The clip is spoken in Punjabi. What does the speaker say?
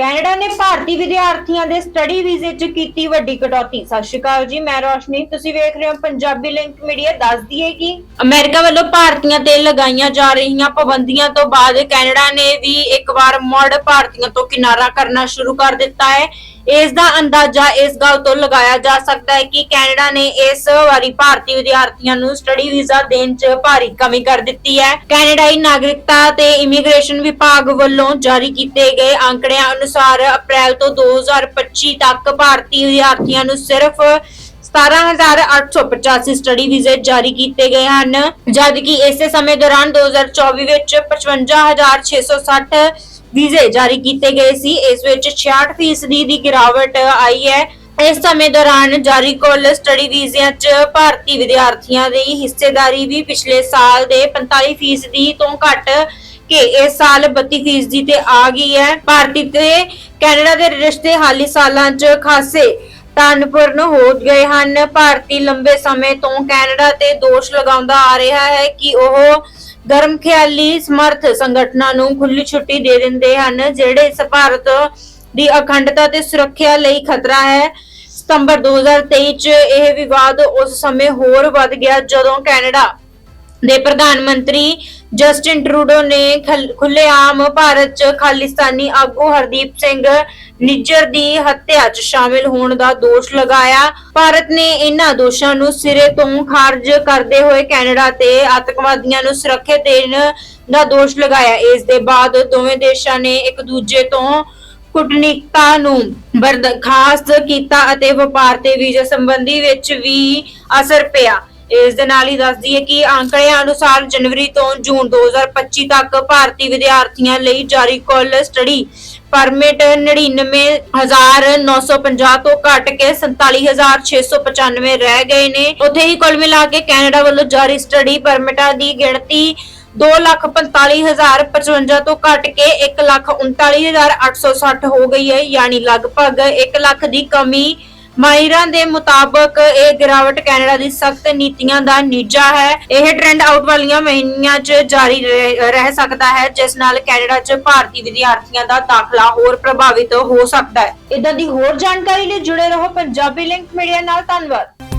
ਕੈਨੇਡਾ ਨੇ ਭਾਰਤੀ ਵਿਦਿਆਰਥੀਆਂ ਦੇ ਸਟੱਡੀ ਵੀਜ਼ੇ 'ਚ ਕੀਤੀ ਵੱਡੀ ਕਟੌਤੀ। ਸਤਿ ਸ਼੍ਰੀ ਅਕਾਲ ਜੀ, ਮੈਂ ਰੋਸ਼ਨੀ। ਤੁਸੀਂ ਵੇਖ ਰਹੇ ਹੋ ਪੰਜਾਬੀ ਲਿੰਕ ਮੀਡੀਆ। ਦੱਸ ਦਈਏ ਕਿ ਅਮਰੀਕਾ ਵੱਲੋਂ ਭਾਰਤੀਆਂ ਤੇ ਲਗਾਈਆਂ ਜਾ ਰਹੀਆਂ ਪਾਬੰਦੀਆਂ ਤੋਂ ਬਾਅਦ ਕੈਨੇਡਾ ਨੇ ਵੀ ਇੱਕ ਵਾਰ ਮੁੜ ਭਾਰਤੀਆਂ ਤੋਂ ਕਿਨਾਰਾ ਕਰਨਾ ਸ਼ੁਰੂ ਕਰ ਦਿੱਤਾ ਹੈ। ਇਸ ਦਾ ਅੰਦਾਜ਼ਾ ਇਸ ਗੱਲ ਤੋਂ ਲਗਾਇਆ ਜਾ ਸਕਦਾ ਹੈ ਕਿ ਕੈਨੇਡਾ ਨੇ ਇਸ ਵਾਰੀ ਭਾਰਤੀ ਵਿਦਿਆਰਥੀਆਂ ਨੂੰ ਸਟੱਡੀ ਵੀਜ਼ਾ ਦੇਣ 'ਚ ਭਾਰੀ ਕਮੀ ਕਰ ਦਿੱਤੀ ਹੈ। ਕੈਨੇਡਾਈ ਨਾਗਰਿਕਤਾ ਤੇ ਇਮੀਗ੍ਰੇਸ਼ਨ ਵਿਭਾਗ ਵੱਲੋਂ ਜਾਰੀ ਕੀਤੇ ਗਏ ਅੰਕੜਿਆਂ ਅਨੁਸਾਰ ਅਪ੍ਰੈਲ ਤੋਂ 2025 ਤੱਕ ਭਾਰਤੀ ਵਿਦਿਆਰਥੀਆਂ ਨੂੰ ਸਿਰਫ 17885 ਸਟੱਡੀ ਵੀਜ਼ੇ ਜਾਰੀ ਕੀਤੇ ਗਏ ਹਨ। ਜਦਕਿ ਇਸੇ ਸਮੇਂ ਦੌਰਾਨ 2024 ਵਿੱਚ 55660 ਵੀਜ਼ੇ ਜਾਰੀ ਕੀਤੇ ਗਏ ਸੀ। ਇਸ ਵਿੱਚ 66% ਦੀ ਗਿਰਾਵਟ ਆਈ ਹੈ। ਇਸ ਸਮੇਂ ਦੌਰਾਨ ਜਾਰੀ ਕੁੱਲ ਸਟੱਡੀ ਵੀਜ਼ਿਆਂ 'ਚ ਭਾਰਤੀ ਵਿਦਿਆਰਥੀਆਂ ਦੀ ਹਿੱਸੇਦਾਰੀ ਵੀ ਪਿਛਲੇ ਸਾਲ ਦੇ 45% ਤੋਂ ਘੱਟ ਕਿ ਇਸ ਸਾਲ 32% ਤੇ ਆ ਗਈ ਹੈ। ਭਾਰਤੀ ਤੇ ਕੈਨੇਡਾ ਦੇ ਰਿਸ਼ਤੇ ਹਾਲੀ ਸਾਲਾਂ 'ਚ ਖਾਸੇ ਤਣਪੂਰਨ ਹੋ ਗਏ ਹਨ। ਭਾਰਤੀ ਲੰਬੇ ਸਮੇਂ ਤੋਂ ਕੈਨੇਡਾ ਤੇ ਦੋਸ਼ ਲਗਾਉਂਦਾ ਆ ਰਿਹਾ ਹੈ ਕਿ ਉਹ ਗਰਮ ਖਿਆਲੀ ਸਮਰਥ ਸੰਗਠਨਾਂ ਨੂੰ ਖੁੱਲੀ ਛੁੱਟੀ ਦੇ ਦਿੰਦੇ ਹਨ, ਜਿਹੜੇ ਇਸ ਭਾਰਤ ਦੀ ਅਖੰਡਤਾ ਤੇ ਸੁਰੱਖਿਆ ਲਈ ਖਤਰਾ ਹੈ। ਸਤੰਬਰ 2023 ਚ ਇਹ ਵਿਵਾਦ ਉਸ ਸਮੇਂ ਹੋਰ ਵੱਧ ਗਿਆ ਜਦੋਂ ਕੈਨੇਡਾ ਦੇ ਪ੍ਰਧਾਨ ਮੰਤਰੀ ਜਸਟਿਨ ਟਰੂਡੋ ਨੇ ਖਲ- ਖੁੱਲੇਆਮ ਭਾਰਤ ਚ ਖਾਲਿਸਤਾਨੀ ਆਗੂ ਹਰਦੀਪ ਸਿੰਘ ਨਿੱਜਰ ਦੀ ਹੱਤਿਆ ਚ ਸ਼ਾਮਿਲ ਹੋਣ ਦਾ ਦੋਸ਼ ਲਗਾਇਆ। ਭਾਰਤ ਨੇ ਇਹਨਾਂ ਦੋਸ਼ਾਂ ਨੂੰ ਸਿਰੇ ਤੋਂ ਖਾਰਜ ਕਰਦੇ ਹੋਏ ਕੈਨੇਡਾ ਤੇ ਆਤੰਕਵਾਦੀਆਂ ਨੂੰ ਸੁਰੱਖਿਆ ਦੇਣ ਦਾ ਦੋਸ਼ ਲਗਾਇਆ। ਇਸ ਦੇ ਬਾਅਦ ਦੋਵੇਂ ਦੇਸ਼ਾਂ ਨੇ ਇੱਕ ਦੂਜੇ ਤੋਂ ਕੁਟਨੀਕਤਾ ਨੂੰ ਬਰਖਾਸਤ ਕੀਤਾ ਅਤੇ ਵਪਾਰ ਤੇ ਵੀਜ਼ਾ ਸੰਬੰਧੀ ਵਿੱਚ ਵੀ ਅਸਰ ਪਿਆ। ਇਸ ਦੇ ਨਾਲ ਹੀ ਦੱਸ ਦਈਏ ਕਿ ਅੰਕੜਿਆਂ ਅਨੁਸਾਰ ਜਨਵਰੀ ਤੋਂ ਜੂਨ 2025 ਤੱਕ ਭਾਰਤੀ ਵਿਦਿਆਰਥੀਆਂ ਲਈ ਜਾਰੀ ਕੁੱਲ ਸਟੱਡੀ ਪਰਮਿਟ 99950 ਤੋਂ ਘਟ ਕੇ 47695 ਰਹਿ ਗਏ ਨੇ। ਉੱਥੇ ਹੀ ਕੁੱਲ ਮਿਲਾ ਕੇ ਕੈਨੇਡਾ ਵੱਲੋਂ ਜਾਰੀ ਸਟੱਡੀ ਪਰਮਿਟਾਂ ਦੀ ਗਿਣਤੀ 245055 ਤੋਂ ਘਟ ਕੇ 139860 ਹੋ ਗਈ ਹੈ, ਯਾਨੀ ਲਗਭਗ 1 ਲੱਖ ਦੀ ਕਮੀ ਮਾਹਿਰਾਂ ਦੇ ਮੁਤਾਬਕ ਇਹ ਗਿਰਾਵਟ ਕੈਨੇਡਾ ਦੀ ਸਖਤ ਨੀਤੀਆਂ ਦਾ ਨੀਜਾ ਹੈ। ਇਹ ਟ੍ਰੈਂਡ ਆਊਟ ਵਾਲੀਆਂ ਮਹੀਨਿਆਂ 'ਚ ਜਾਰੀ ਰਹਿ ਰਹਿ ਸਕਦਾ ਹੈ, ਜਿਸ ਨਾਲ ਕੈਨੇਡਾ 'ਚ ਭਾਰਤੀ ਵਿਦਿਆਰਥੀਆਂ ਦਾ ਦਾਖਲਾ ਹੋਰ ਪ੍ਰਭਾਵਿਤ ਹੋ ਸਕਦਾ ਹੈ। ਇਦਾਂ ਦੀ ਹੋਰ ਜਾਣਕਾਰੀ ਲਈ ਜੁੜੇ ਰਹੋ ਪੰਜਾਬੀ ਲਿੰਕ ਮੀਡੀਆ ਨਾਲ। ਧੰਨਵਾਦ।